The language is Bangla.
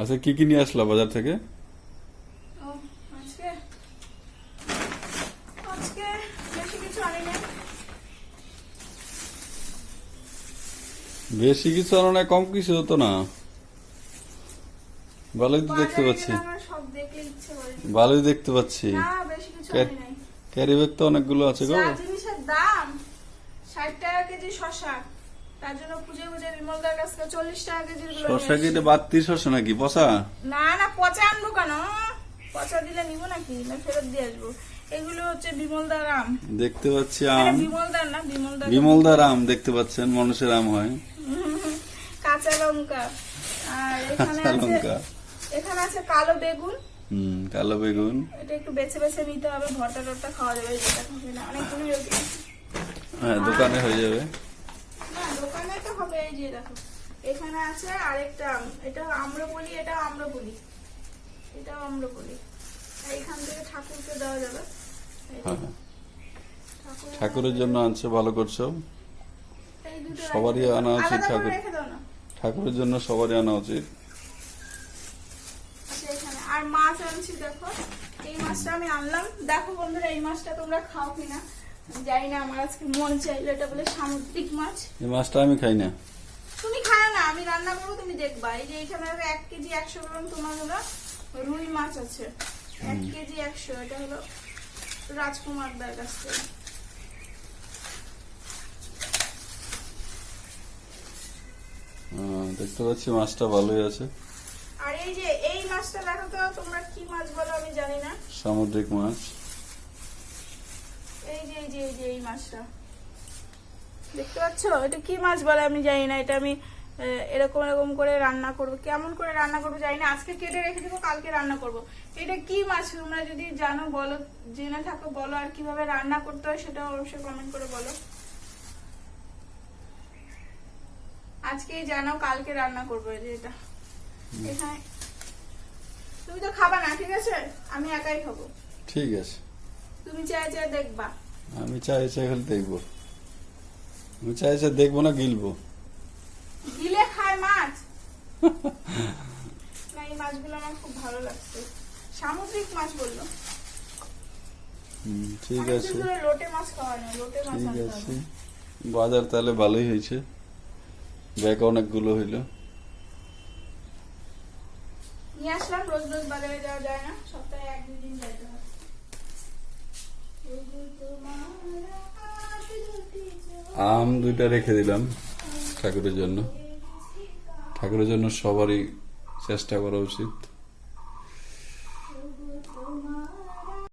আচ্ছা কি কি নিয়ে আসলা বাজার থেকে? বেশি কিছু আনি না কম কিছু হতো না। ভালোই তো দেখতে পাচ্ছি। ভালোই দেখতে পাচ্ছি। ক্যারি ব্যাগ তো অনেকগুলো আছে গো। জিনিসের দাম। ষাট টাকা কেজি শশা তার জন্য বিমলদার কাছ থেকে চল্লিশ টাকা গুলো কি। এটা নাকি? পচা? না না পচা আনব কেন? পচা দিলে নিবো নাকি? না ফেরত দিয়ে আসব। এগুলো হচ্ছে বিমলদার আম। দেখতে পাচ্ছি আম। বিমলদার না বিমলদার বিমলদার আম দেখতে পাচ্ছেন মানুষের আম হয়। কাঁচা লঙ্কা। আর এখানে কাঁচা আছে লঙ্কা। এখানে আছে কালো বেগুন। হুম কালো বেগুন। এটা একটু বেছে বেছে নিতে হবে ভর্তা টর্তা খাওয়া যাবে যেটা খাবে না। অনেকগুলো রয়েছে হ্যাঁ দোকানে হয়ে যাবে। দোকানে তো হবে এই যে দেখো। এখানে আছে আরেকটা আম। এটা আম্রপলি এটা আম্রপলি এটাও আম্রপলি এইখান থেকে ঠাকুরকে দেওয়া যাবে। এই যে, হ্যাঁ ঠাকুরের- জন্য আনছে ভালো করছ? সবারই আনা উচিত ঠাকুর। ঠাকুরের জন্য সবারই আনা উচিত। আচ্ছা আর মাছ আনছি দেখো। এই মাছটা আমি আনলাম। দেখো বন্ধুরা এই মাছটা তোমরা খাও কিনা। জানি না আমার আজকে মন চাইলো এটা বলে সামুদ্রিক মাছ। এই মাছটা আমি খাই না। তুমি খাও না আমি রান্না করব তুমি দেখবা। এই যে এখানে এক কেজি একশো গ্রাম তোমার হলো রুই মাছ আছে। এক কেজি একশো এটা হলো রাজকুমার দার কাছ থেকে। দেখতে পাচ্ছি মাছটা ভালোই আছে। আর এই যে এই মাছটা দেখো তো তোমরা কি মাছ বলো আমি জানি না। সামুদ্রিক মাছ। যে এই যে এই মাছটা। দেখতে পাচ্ছ? এটা কি মাছ বলে আমি জানি না। এটা আমি এরকম এরকম করে রান্না করব। কেমন করে রান্না করব জানি না। আজকে কেটে রেখে দেবো কালকে রান্না করব। এটা কি মাছ? তোমরা যদি জানো বলো জেনে থাকো বলো আর কীভাবে রান্না করতে হয় সেটা অবশ্যই কমেন্ট করে বলো। জানাও কালকে রান্না করব যে এটা। এখানে তুমি তো খাবা না ঠিক আছে? আমি একাই খাব। ঠিক আছে। তুমি চাই চাই দেখবা। আমি চাই চাই খালি দেখব। আমি চাই চাই দেখব না গিলবো। গিলে খায় মাছ। না এই মাছগুলো আমার খুব ভালো লাগছে। সামুদ্রিক মাছ বলল। ঠিক আছে। লোটে মাছ খাওয়া নেই লোটে মাছ ঠিক আছে। বাজার তাহলে ভালোই হয়েছে। ব্যাগ অনেকগুলো হইল। নিয়ে আসলাম রোজ রোজ বাজারে যাওয়া যায় না। সপ্তাহে এক দুই দিন যাইতে হয় শুধু তোমার হাত দুটি আম দুইটা রেখে দিলাম ঠাকুরের জন্য। ঠাকুরের জন্য সবারই চেষ্টা করা উচিত।